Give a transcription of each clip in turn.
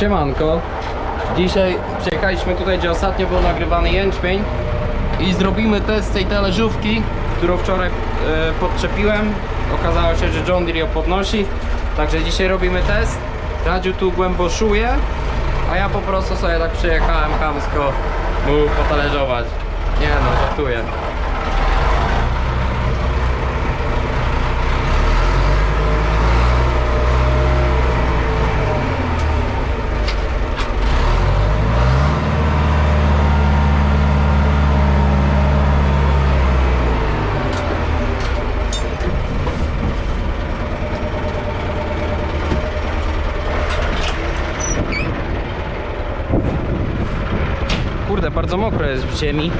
Siemanko. Dzisiaj przyjechaliśmy tutaj, gdzie ostatnio był nagrywany jęczmień i zrobimy test tej talerzówki, którą wczoraj e, podczepiłem. Okazało się, że John Deere ją podnosi, także dzisiaj robimy test. Radziu tu głęboszuje, a ja po prostu sobie tak przyjechałem chamsko mu potalerzować. Nie no, żartuję. Kurde, jest w ziemi.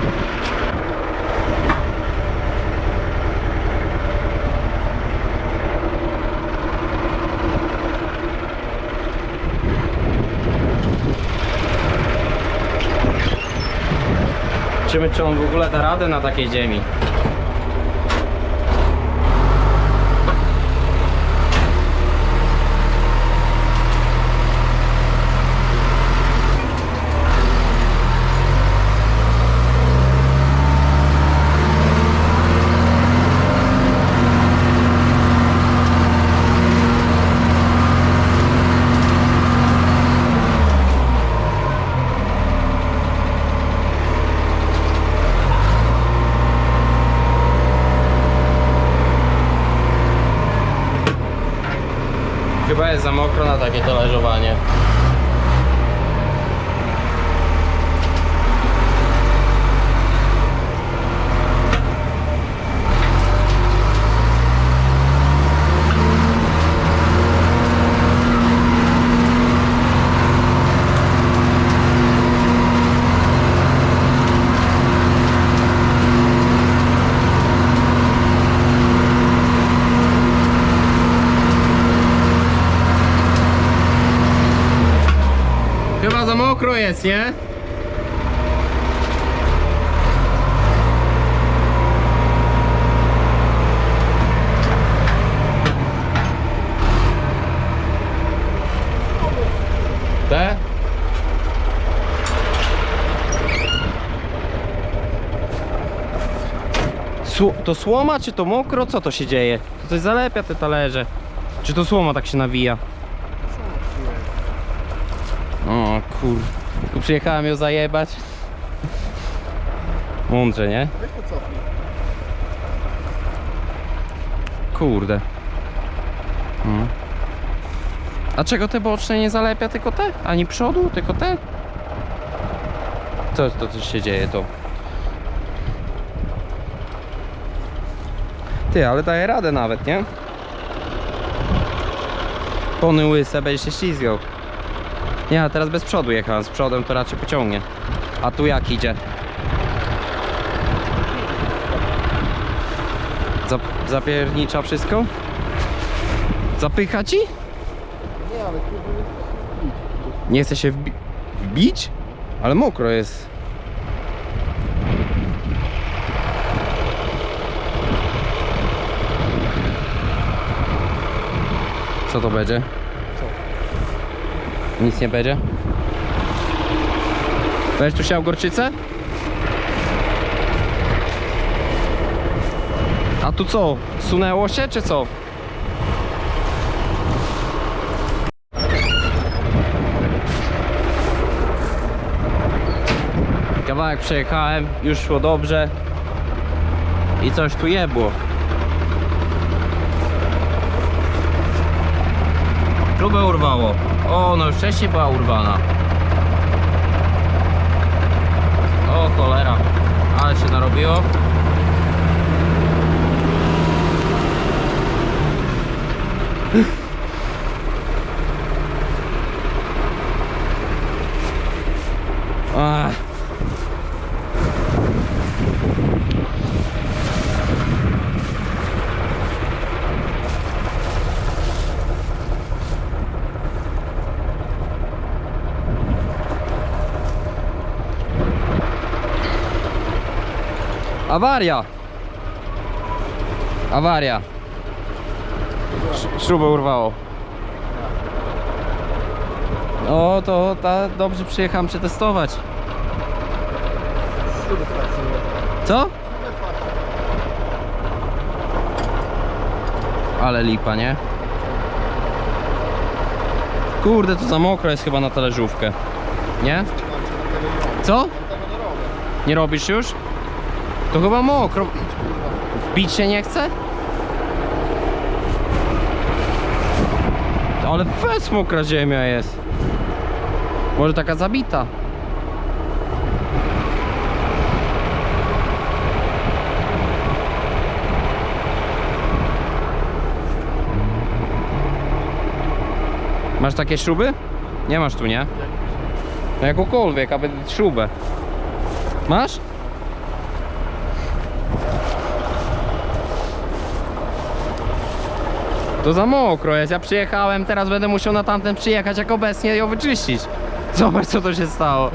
Zobaczymy, czy on w ogóle da radę na takiej ziemi. Chyba jest za mokro na takie talerzowanie. Mokro jest, nie? To słoma, czy to mokro? Co to się dzieje? To coś zalepia te talerze. Czy to słoma tak się nawija? O kur... Tu przyjechałem ją zajebać. Mądrze, nie? Weź to cofnij. Kurde. Mm. A czego te boczne nie zalepia tylko te? Ani przodu, tylko te? Co to coś się dzieje to? Ty, ale daje radę nawet, nie? Pony łyse będzie się ślizgał. Nie, a teraz bez przodu jechałem. Z przodem to raczej pociągnie. A tu jak idzie? Zap zapiernicza wszystko? Zapycha ci? Nie, ale. Nie chce się wbi wbić? Ale mokro jest. Co to będzie? Nic nie będzie? Będziesz tu siał gorczycę? A tu co? Sunęło się czy co? Kawałek przejechałem, już szło dobrze i coś tu jebło. Próbę urwało. O, no już wcześniej była urwana. O cholera, ale się narobiło. Awaria! Awaria! Sz- Śrubę urwało. O, to ta, dobrze przyjechałem przetestować. Co? Ale lipa, nie? Kurde, to za mokro jest chyba na talerzówkę. Nie? Co? Nie robisz już? To chyba mokro. Wbić się nie chce? Ale fest mokra ziemia jest. Może taka zabita. Masz takie śruby? Nie masz tu, nie? No jakąkolwiek, aby śrubę. Masz? To za mokro jest. Ja przyjechałem, teraz będę musiał na tamten przyjechać jak obecnie i ją wyczyścić. Zobacz co to się stało.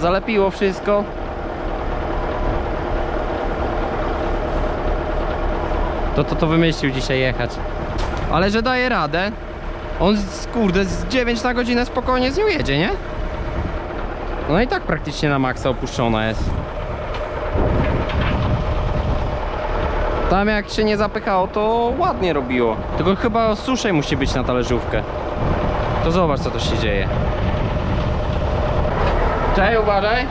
Zalepiło wszystko. To to, to wymyślił dzisiaj jechać. Ale że daje radę. On z, kurde z 9 na godzinę spokojnie z nią jedzie, nie? No i tak praktycznie na maksa opuszczona jest. Tam jak się nie zapychało, to ładnie robiło. Tylko chyba suszej musi być na talerzówkę. To zobacz co to się dzieje. Cześć, uważaj.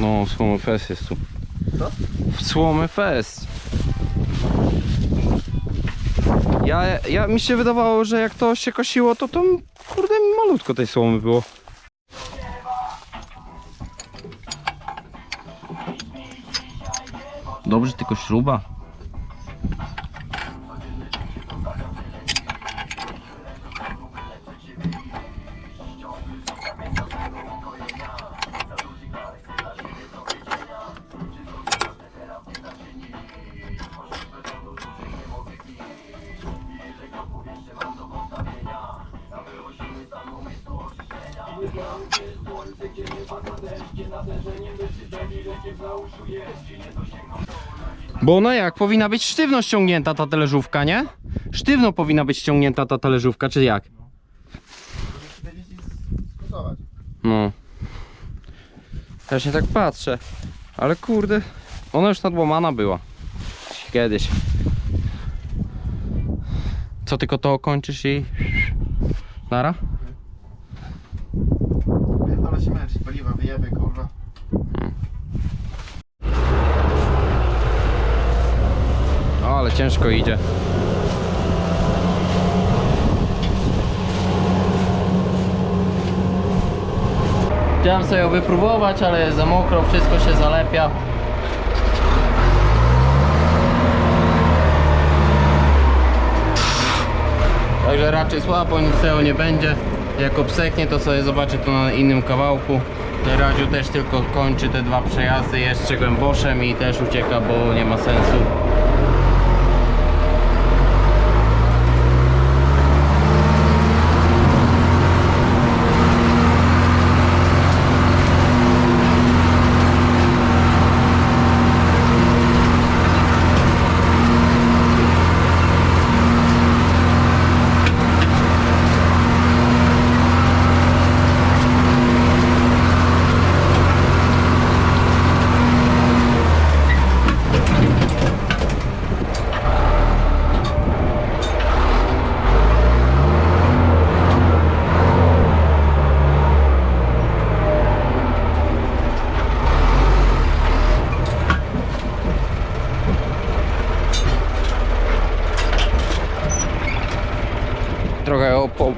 No, słomy fest jest tu. Co? Słomy fest. Ja, ja mi się wydawało, że jak to się kosiło, to to kurde malutko tej słomy było. Dobrze, tylko śruba. Bo ona jak? Powinna być sztywno ściągnięta ta talerzówka, nie? Sztywno powinna być ściągnięta ta talerzówka, czy jak? No. Też nie tak patrzę. Ale kurde, ona już nadłamana była. Kiedyś. Co tylko to kończysz i... Nara? Ciężko idzie. Chciałem sobie ją wypróbować, ale jest za mokro, wszystko się zalepia. Także raczej słabo, nic tego nie będzie. Jak obseknie, to sobie zobaczę to na innym kawałku. Radziu też tylko kończy te dwa przejazdy jeszcze głęboszem i też ucieka, bo nie ma sensu.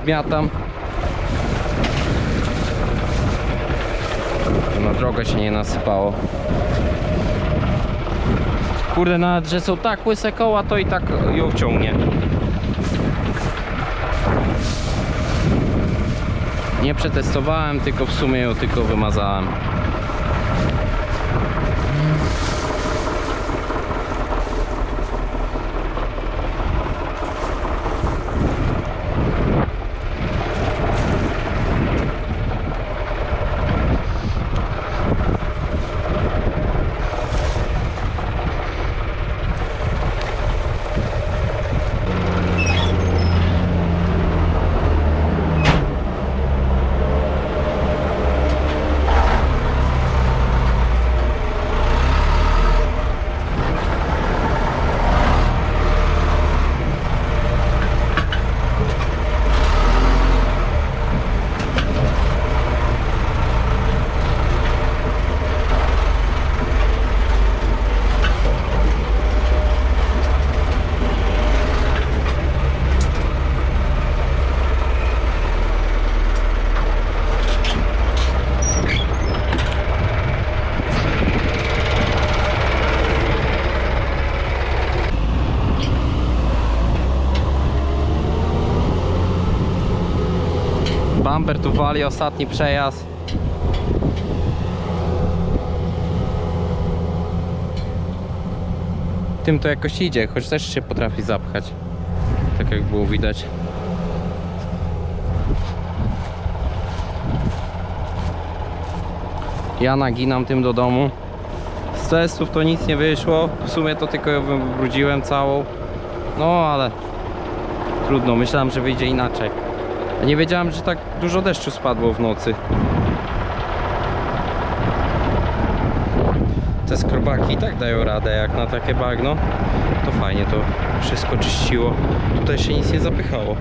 To Na drogę się nie nasypało. Kurde, nawet że są tak łyse koła, to i tak ją ciągnie. Nie przetestowałem, tylko w sumie ją tylko wymazałem. Bumper tu wali, ostatni przejazd. Tym to jakoś idzie, choć też się potrafi zapchać. Tak jak było widać. Ja naginam tym do domu. Z testów to nic nie wyszło. W sumie to tylko ją wybrudziłem całą. No ale trudno, myślałem, że wyjdzie inaczej. Nie wiedziałem, że tak dużo deszczu spadło w nocy. Te skrobaki i tak dają radę, jak na takie bagno. To fajnie to wszystko czyściło. Tutaj się nic nie zapychało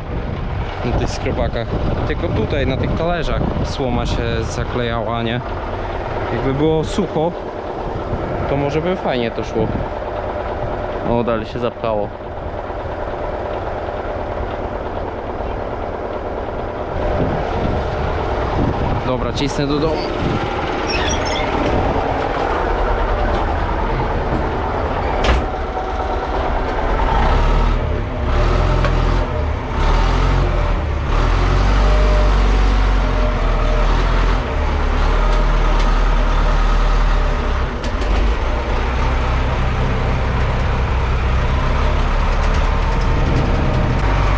na tych skrobakach. Tylko tutaj, na tych talerzach słoma się zaklejała, nie? Jakby było sucho, to może by fajnie to szło. O, dalej się zapchało. Dobra, cisnę do domu.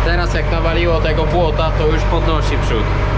Teraz jak nawaliło tego błota, to już podnosi przód.